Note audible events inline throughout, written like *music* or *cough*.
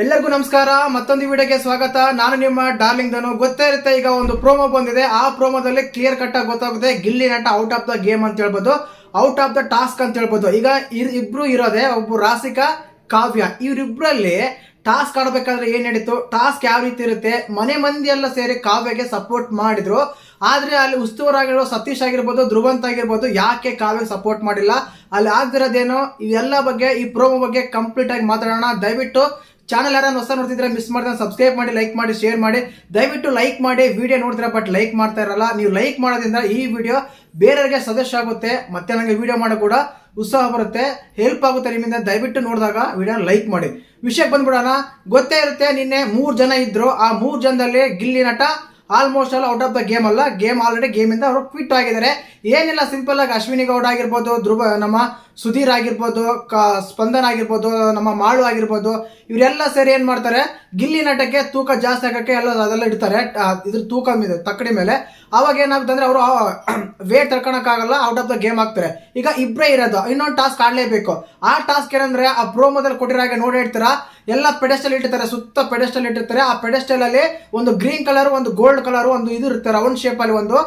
ಎಲ್ಲರಿಗೂ ನಮಸ್ಕಾರ. ಮತ್ತೊಂದು ವಿಡಿಯೋಗೆ ಸ್ವಾಗತ. ನಾನು ನಿಮ್ಮ ಡಾರ್ಲಿಂಗ್ ದನು ಗೊತ್ತೇ ಇರುತ್ತೆ, ಈಗ ಒಂದು ಪ್ರೋಮೋ ಬಂದಿದೆ. ಆ ಪ್ರೋಮೋದಲ್ಲಿ ಕ್ಲಿಯರ್ ಕಟ್ ಆಗಿ ಗೊತ್ತಾಗುತ್ತೆ. ಗಿಲ್ಲಿ ನಟ ಔಟ್ ಆಫ್ ದ ಗೇಮ್ ಅಂತ ಹೇಳ್ಬೋದು. ಔಟ್ ಆಫ್ ದ ಟಾಸ್ಕ್ ಅಂತ ಹೇಳ್ಬೋದು. ಈಗ ಇಬ್ರು ಇರೋದೇ ಒಬ್ಬ ರಾಸಿಕಾ, ಕಾವ್ಯ. ಇವರಿಬ್ರಲ್ಲಿ ಟಾಸ್ಕ್ ಆಡ್ಬೇಕಾದ್ರೆ ಏನ್ ನಡೀತು? ಟಾಸ್ಕ್ ಯಾವ ರೀತಿ ಇರುತ್ತೆ? ಮನೆ ಮಂದಿ ಎಲ್ಲ ಸೇರಿ ಕಾವ್ಯಗೆ ಸಪೋರ್ಟ್ ಮಾಡಿದ್ರು. ಆದ್ರೆ ಅಲ್ಲಿ ಉಸ್ತುವಾರಾಗಿರೋ ಸತೀಶ್ ಆಗಿರ್ಬೋದು, ಧ್ರುವಂತ ಆಗಿರ್ಬೋದು, ಯಾಕೆ ಕಾವ್ಯ ಸಪೋರ್ಟ್ ಮಾಡಿಲ್ಲ? ಅಲ್ಲಿ ಆಗದಿರೋದೇನು? ಇವೆಲ್ಲ ಬಗ್ಗೆ, ಈ ಪ್ರೋಮೋ ಬಗ್ಗೆ ಕಂಪ್ಲೀಟ್ ಆಗಿ ಮಾತಾಡೋಣ. ದಯವಿಟ್ಟು ಚಾನಲ್ ಯಾರು ಹೊಸ ನೋಡ್ತಿದ್ರೆ ಮಿಸ್ ಮಾಡಿದ್ರೆ ಸಬ್ಸ್ಕ್ರೈಬ್ ಮಾಡಿ ಲೈಕ್ ಮಾಡಿ ಶೇರ್ ಮಾಡಿ. ದಯವಿಟ್ಟು ಲೈಕ್ ಮಾಡಿ ವಿಡಿಯೋ ನೋಡ್ತೀರಾ ಬಟ್ ಲೈಕ್ ಮಾಡ್ತಾ ಇರಲ್ಲ. ನೀವು ಲೈಕ್ ಮಾಡೋದ್ರಿಂದ ಈ ವಿಡಿಯೋ ಬೇರೆಯವರಿಗೆ ಸದಸ್ಯ ಆಗುತ್ತೆ. ಮತ್ತೆ ನನಗೆ ವಿಡಿಯೋ ಮಾಡೋ ಕೂಡ ಉತ್ಸಾಹ ಬರುತ್ತೆ ಹೆಲ್ಪ್ ಆಗುತ್ತೆ ನಿಮ್ಮಿಂದ. ದಯವಿಟ್ಟು ನೋಡಿದಾಗ ವಿಡಿಯೋ ಲೈಕ್ ಮಾಡಿ. ವಿಷಯಕ್ಕೆ ಬಂದ್ಬಿಡೋಣ. ಗೊತ್ತೇ ಇರುತ್ತೆ, ನಿನ್ನೆ ಮೂರು ಜನ ಇದ್ರು. ಆ ಮೂರು ಜನದಲ್ಲಿ Gilli Nata almost all out of the game ಅಲ್ಲ. ಗೇಮ್ ಆಲ್ರೆಡಿ ಗೇಮಿಂದ ಅವರು ಕ್ವಿಟ್ ಆಗಿದ್ದಾರೆ. ಏನಿಲ್ಲ ಸಿಂಪಲ್ ಆಗಿ ಅಶ್ವಿನಿ ಗೌಡ ಆಗಿರ್ಬೋದು, ಧ್ರುವ, ನಮ್ಮ ಸುಧೀರ್ ಆಗಿರ್ಬೋದು ಸ್ಪಂದನ್ ಆಗಿರ್ಬೋದು, ನಮ್ಮ ಮಾಳು ಆಗಿರ್ಬೋದು, ಇವರೆಲ್ಲ ಸೇರಿ ಏನ್ ಮಾಡ್ತಾರೆ? ಗಿಲ್ಲಿ ನಟಕ್ಕೆ ತೂಕ ಜಾಸ್ತಿ ಆಗಕ್ಕೆ ಎಲ್ಲ ಅದೆಲ್ಲ ಇಡ್ತಾರೆ. ಇದ್ರ ತೂಕ ತಕ್ಕಡಿ ಮೇಲೆ. ಅವಾಗ ಏನಾಗುತ್ತೆ ಅಂದ್ರೆ ಅವರು *clears throat* ವೇಟ್ ತಡ್ಕೊಳಕ್ಕಾಗಲ್ಲ ಔಟ್ ಆಫ್ ದ ಗೇಮ್ ಆಗ್ತಾರೆ. ಈಗ ಇಬ್ಬರೇ ಇರೋದು, ಇನ್ನೊಂದು ಟಾಸ್ಕ್ ಆಡಲೇಬೇಕು. ಆ ಟಾಸ್ಕ್ ಏನಂದ್ರೆ ಆ ಪ್ರೋಮೋದಲ್ಲಿ ಕೊಟ್ಟಿರೋ ಹಾಗೆ ನೋಡಿ ಹೇಳ್ತೀರಾ? ಎಲ್ಲ ಪೆಡೆಸ್ಟಲ್ ಇಟ್ಟಿರ್ತಾರೆ, ಸುತ್ತ ಪೆಡೆಸ್ಟಲ್ ಇಟ್ಟಿರ್ತಾರೆ. ಆ ಪೆಡೆಸ್ಟಲ್ ಅಲ್ಲಿ ಒಂದು ಗ್ರೀನ್ ಕಲರ್ ಒಂದು ಗೋಲ್ಡ್ ಕಲರ್ ಒಂದು ಇದು ಇರ್ತಾರೆ ರೌಂಡ್ ಶೇಪ್ ಅಲ್ಲಿ ಒಂದು.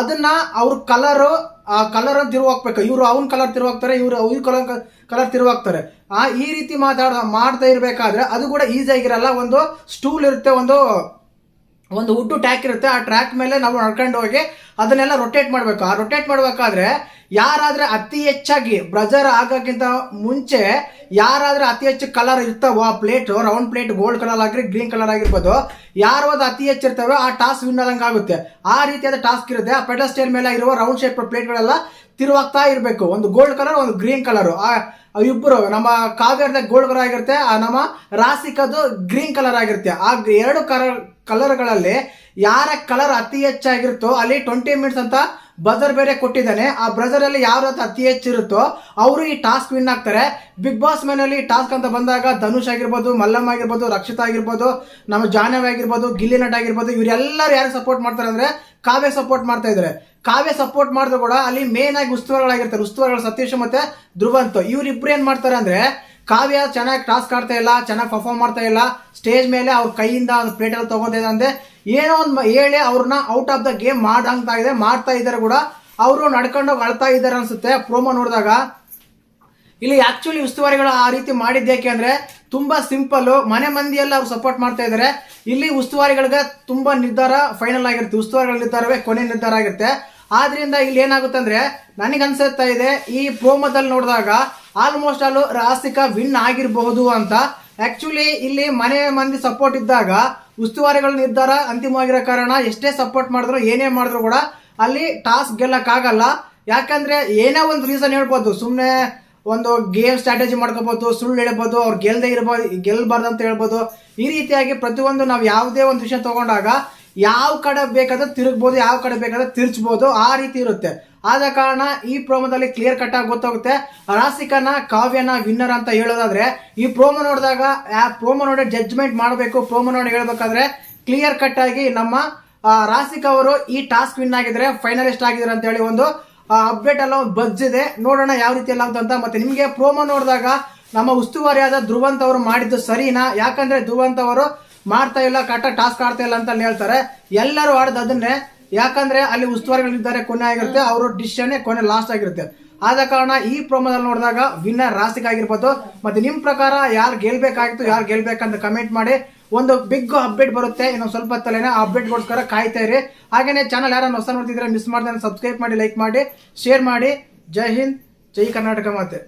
ಅದನ್ನ ಅವ್ರ ಕಲರ್ ಆ ಕಲರ್ ಅಂತ ತಿರುವು ಹಾಕ್ಬೇಕು ಇವರು ಅವ್ನ ಕಲರ್ ತಿರುವಾಕ್ತಾರೆ, ಇವರು ಅವ್ರ ಕಲರ್ ಕಲರ್ ತಿರುವಾಕ್ತಾರೆ. ಆ ಈ ರೀತಿ ಮಾತಾಡ, ಮಾಡ್ತಾ ಇರ್ಬೇಕಾದ್ರೆ ಅದು ಕೂಡ ಈಸಿ ಆಗಿರಲ್ಲ. ಒಂದು ಸ್ಟೂಲ್ ಇರುತ್ತೆ, ಒಂದು ಒಂದು ಉಡ್ಡು ಟ್ಯಾಕ್ ಇರುತ್ತೆ, ಆ ಟ್ರ್ಯಾಕ್ ಮೇಲೆ ನಾವು ನಡ್ಕೊಂಡು ಹೋಗಿ ಅದನ್ನೆಲ್ಲ ರೊಟೇಟ್ ಮಾಡಬೇಕು. ಆ ರೊಟೇಟ್ ಮಾಡಬೇಕಾದ್ರೆ ಯಾರಾದರೆ ಅತಿ ಹೆಚ್ಚಾಗಿ ಬ್ರಜರ್ ಆಗೋಕ್ಕಿಂತ ಮುಂಚೆ ಯಾರಾದರೆ ಅತಿ ಹೆಚ್ಚು ಕಲರ್ ಇರ್ತಾವೋ ಆ plate round plate gold colour ಆಗಿರಿ ಗ್ರೀನ್ ಕಲರ್ ಆಗಿರ್ಬೋದು, ಯಾರು ಅದು ಅತಿ ಹೆಚ್ಚು ಇರ್ತವೆ ಆ ಟಾಸ್ಕ್ ವಿನ್ ಆದಂಗೆ ಆಗುತ್ತೆ. ಆ ರೀತಿಯಾದ ಟಾಸ್ಕ್ ಇರುತ್ತೆ. ಆ ಪೆಡಸ್ಟೇಲ್ ಮೇಲೆ ಇರುವ ರೌಂಡ್ ಶೇಪ್ ಪ್ಲೇಟ್ಗಳೆಲ್ಲ ತಿರುವಾಗ್ತಾ ಇರಬೇಕು. ಒಂದು ಗೋಲ್ಡ್ ಕಲರ್ ಒಂದು ಗ್ರೀನ್ ಕಲರ್ ಆ ಇಬ್ಬರು ನಮ್ಮ ಕಾವ್ಯದ ಗೋಲ್ಡ್ ಕಲರ್ ಆಗಿರುತ್ತೆ, ಆ ನಮ್ಮ ರಾಸಿಕದು ಗ್ರೀನ್ ಕಲರ್ ಆಗಿರುತ್ತೆ. ಆ ಎರಡು ಕಲರ್ ಕಲರ್ಗಳಲ್ಲಿ ಯಾರ ಕಲರ್ ಅತಿ ಹೆಚ್ಚಾಗಿರುತ್ತೋ ಅಲ್ಲಿ ಟ್ವೆಂಟಿ ಮಿನಿಟ್ಸ್ ಅಂತ ಬ್ರದರ್ ಬೇರೆ ಕೊಟ್ಟಿದ್ದಾನೆ. ಆ ಬ್ರದರ್ ಅಲ್ಲಿ ಯಾರ ಅತಿ ಹೆಚ್ಚಿರುತ್ತೋ ಅವರು ಈ ಟಾಸ್ಕ್ ವಿನ್ ಆಗ್ತಾರೆ. ಬಿಗ್ ಬಾಸ್ ಮನೆಯಲ್ಲಿ ಟಾಸ್ಕ್ ಅಂತ ಬಂದಾಗ ಧನುಷ್ ಆಗಿರ್ಬೋದು ಮಲ್ಲಮ್ಮ ಆಗಿರ್ಬೋದು, ರಕ್ಷಿತಾ ಆಗಿರ್ಬೋದು, ನಮ್ಮ ಜಾನವ್ ಆಗಿರ್ಬೋದು, ಗಿಲ್ಲಿ ನಟ್ ಆಗಿರ್ಬೋದು, ಇವರೆಲ್ಲರೂ ಯಾರು ಸಪೋರ್ಟ್ ಮಾಡ್ತಾರೆ ಅಂದ್ರೆ ಕಾವ್ಯ ಸಪೋರ್ಟ್ ಮಾಡ್ತಾ ಇದ್ದಾರೆ ಕಾವ್ಯ ಸಪೋರ್ಟ್ ಮಾಡಿದ್ರು ಕೂಡ ಅಲ್ಲಿ ಮೇನ್ ಆಗಿ ಉಸ್ತುವಾರಿಗಳಾಗಿರ್ತಾರೆ. ಉಸ್ತುವಾರಿಗಳು ಸತೀಶ್ ಮತ್ತೆ ಧ್ರುವಂತ. ಇವರಿಬ್ರು ಏನ್ ಮಾಡ್ತಾರೆ ಅಂದ್ರೆ ಕಾವ್ಯ ಚೆನ್ನಾಗಿ ಟಾಸ್ಕ್ ಆಡ್ತಾ ಇಲ್ಲ, ಚೆನ್ನಾಗಿ ಪರ್ಫಾರ್ಮ್ ಮಾಡ್ತಾ ಇಲ್ಲ. ಸ್ಟೇಜ್ ಮೇಲೆ ಅವ್ರ ಕೈಯಿಂದ ಒಂದು ಪ್ಲೇಟ್ ಅಲ್ಲಿ ತಗೊಂಡಿದೆ ಅಂದ್ರೆ ಏನೋ ಒಂದು ಹೇಳಿ ಅವ್ರನ್ನ ಔಟ್ ಆಫ್ ದ ಗೇಮ್ ಮಾಡಂಗ್ತಾ ಇದೆ ಮಾಡ್ತಾ ಇದ್ದಾರೆ ಕೂಡ. ಅವರು ನಡ್ಕೊಂಡು ಅಳ್ತಾ ಇದ್ದಾರೆ ಅನ್ಸುತ್ತೆ ಪ್ರೋಮೋ ನೋಡಿದಾಗ. ಇಲ್ಲಿ ಆಕ್ಚುಲಿ ಉಸ್ತುವಾರಿಗಳು ಆ ರೀತಿ ಮಾಡಿದ್ದೇಕೆ ಅಂದ್ರೆ ತುಂಬಾ ಸಿಂಪಲ್ ಮನೆ ಮಂದಿಯೆಲ್ಲ ಅವ್ರು ಸಪೋರ್ಟ್ ಮಾಡ್ತಾ ಇದ್ದಾರೆ. ಇಲ್ಲಿ ಉಸ್ತುವಾರಿಗಳಿಗೆ ತುಂಬಾ ನಿರ್ಧಾರ ಫೈನಲ್ ಆಗಿರುತ್ತೆ. ಉಸ್ತುವಾರಿಗಳ ನಿರ್ಧಾರವೇ ಕೊನೆ ನಿರ್ಧಾರ ಆಗಿರುತ್ತೆ. ಆದ್ರಿಂದ ಇಲ್ಲಿ ಏನಾಗುತ್ತೆ ಅಂದ್ರೆ ನನಗೆ ಅನ್ಸುತ್ತಾ ಇದೆ, ಈ ಪ್ರೋಮೋದಲ್ಲಿ ನೋಡಿದಾಗ ಆಲ್ಮೋಸ್ಟ್ ಆಲ್ ರಾಸಿಕ ವಿನ್ ಆಗಿರಬಹುದು ಅಂತ. ಆಕ್ಚುಲಿ ಇಲ್ಲಿ ಮನೆ ಮಂದಿ ಸಪೋರ್ಟ್ ಇದ್ದಾಗ ಉಸ್ತುವಾರಿಗಳ ನಿರ್ಧಾರ ಅಂತಿಮವಾಗಿರೋ ಕಾರಣ ಎಷ್ಟೇ ಸಪೋರ್ಟ್ ಮಾಡಿದ್ರು, ಏನೇ ಮಾಡಿದ್ರು ಕೂಡ ಅಲ್ಲಿ ಟಾಸ್ಕ್ ಗೆಲ್ಲಕ್ಕಾಗಲ್ಲ. ಯಾಕಂದ್ರೆ ಏನೇ ಒಂದು ರೀಸನ್ ಹೇಳ್ಬೋದು ಸುಮ್ಮನೆ ಒಂದು ಗೇಮ್ ಸ್ಟ್ರಾಟಜಿ ಮಾಡ್ಕೋಬಹುದು ಸುಳ್ಳು ಹೇಳ್ಬೋದು, ಅವ್ರು ಗೆಲ್ದೇ ಇರ್ಬೋದು ಗೆಲ್ಬಾರ್ದು ಅಂತ ಹೇಳ್ಬೋದು. ಈ ರೀತಿಯಾಗಿ ಪ್ರತಿಯೊಂದು ನಾವು ಯಾವುದೇ ಒಂದು ವಿಷಯ ತಗೊಂಡಾಗ, ಯಾವ ಕಡೆ ಬೇಕಾದ್ರೆ ತಿರುಗ್ಬೋದು, ಯಾವ ಕಡೆ ಬೇಕಾದ್ರೆ ತಿರ್ಚ್ಬೋದು, ಆ ರೀತಿ ಇರುತ್ತೆ. ಆದ ಕಾರಣ ಈ ಪ್ರೋಮೋದಲ್ಲಿ ಕ್ಲಿಯರ್ ಕಟ್ ಆಗಿ ಗೊತ್ತಾಗುತ್ತೆ. ರಾಸಿಕನ ಕಾವ್ಯನ ವಿನ್ನರ್ ಅಂತ ಹೇಳೋದಾದ್ರೆ, ಈ ಪ್ರೋಮೋ ನೋಡಿದಾಗ, ಆ ಪ್ರೋಮೋ ನೋಡಿ ಜಡ್ಜ್ಮೆಂಟ್ ಮಾಡಬೇಕು, ಪ್ರೋಮೋ ನೋಡಿ ಹೇಳಬೇಕಾದ್ರೆ ಕ್ಲಿಯರ್ ಕಟ್ ಆಗಿ ನಮ್ಮ ರಾಸಿಕ ಅವರು ಈ ಟಾಸ್ಕ್ ವಿನ್ ಆಗಿದ್ರೆ ಫೈನಲಿಸ್ಟ್ ಆಗಿದ್ರು ಅಂತ ಹೇಳಿ ಒಂದು ಅಪ್ಡೇಟ್ ಎಲ್ಲ ಒಂದು ಬಜ್ ಇದೆ. ನೋಡೋಣ ಯಾವ ರೀತಿ ಎಲ್ಲ ಅಂತ. ಮತ್ತೆ ನಿಮಗೆ ಪ್ರೋಮೋ ನೋಡಿದಾಗ ನಮ್ಮ ಉಸ್ತುವಾರಿಯಾದ ಧ್ರುವಂತ್ ಅವರು ಮಾಡಿದ್ದು ಸರಿನಾ? ಯಾಕಂದ್ರೆ ಧ್ರುವಂತ್ ಅವರು ಮಾಡ್ತಾ ಇಲ್ಲ ಕಟ್ಟ ಟಾಸ್ಕ್ ಆಡ್ತಾ ಇಲ್ಲ ಅಂತ ಹೇಳ್ತಾರೆ. ಎಲ್ಲರೂ ಆಡದ ಅದನ್ನೇ. ಯಾಕಂದ್ರೆ ಅಲ್ಲಿ ಉಸ್ತುವಾರಿಗಳಿದ್ದಾರೆ ಕೊನೆ ಆಗಿರುತ್ತೆ, ಅವರು ಡಿಸಿಷನ್ ಕೊನೆ ಲಾಸ್ಟ್ ಆಗಿರುತ್ತೆ. ಆದ ಕಾರಣ ಈ ಪ್ರೋಮೋದಲ್ಲಿ ನೋಡಿದಾಗ ವಿನ್ನರ್ ರಾಸಿಕ್ ಆಗಿರ್ಬೋದು, ಮತ್ತೆ ನಿಮ್ ಪ್ರಕಾರ ಯಾರು ಗೆಲ್ಬೇಕಾಗಿತ್ತು, ಯಾರು ಗೆಲ್ಬೇಕಂತ ಕಮೆಂಟ್ ಮಾಡಿ ಒಂದು ಬಿಗ್ ಅಪ್ಡೇಟ್ ಬರುತ್ತೆ. ಇನ್ನೊಂದು ಸ್ವಲ್ಪ ಹೊತ್ತಲ್ಲೇನೆ ಆ ಅಪ್ಡೇಟ್ಗೋಸ್ಕರ ಕಾಯ್ತಾ ಇರಿ. ಹಾಗೇನೆ ಚಾನಲ್ ಯಾರು ಹೊಸ ನೋಡ್ತಿದ್ರೆ ಮಿಸ್ ಮಾಡ್ದೆ ಸಬ್ಸ್ಕ್ರೈಬ್ ಮಾಡಿ ಲೈಕ್ ಮಾಡಿ ಶೇರ್ ಮಾಡಿ. ಜೈ ಹಿಂದ್, ಜೈ ಕರ್ನಾಟಕ ಮಾತೆ.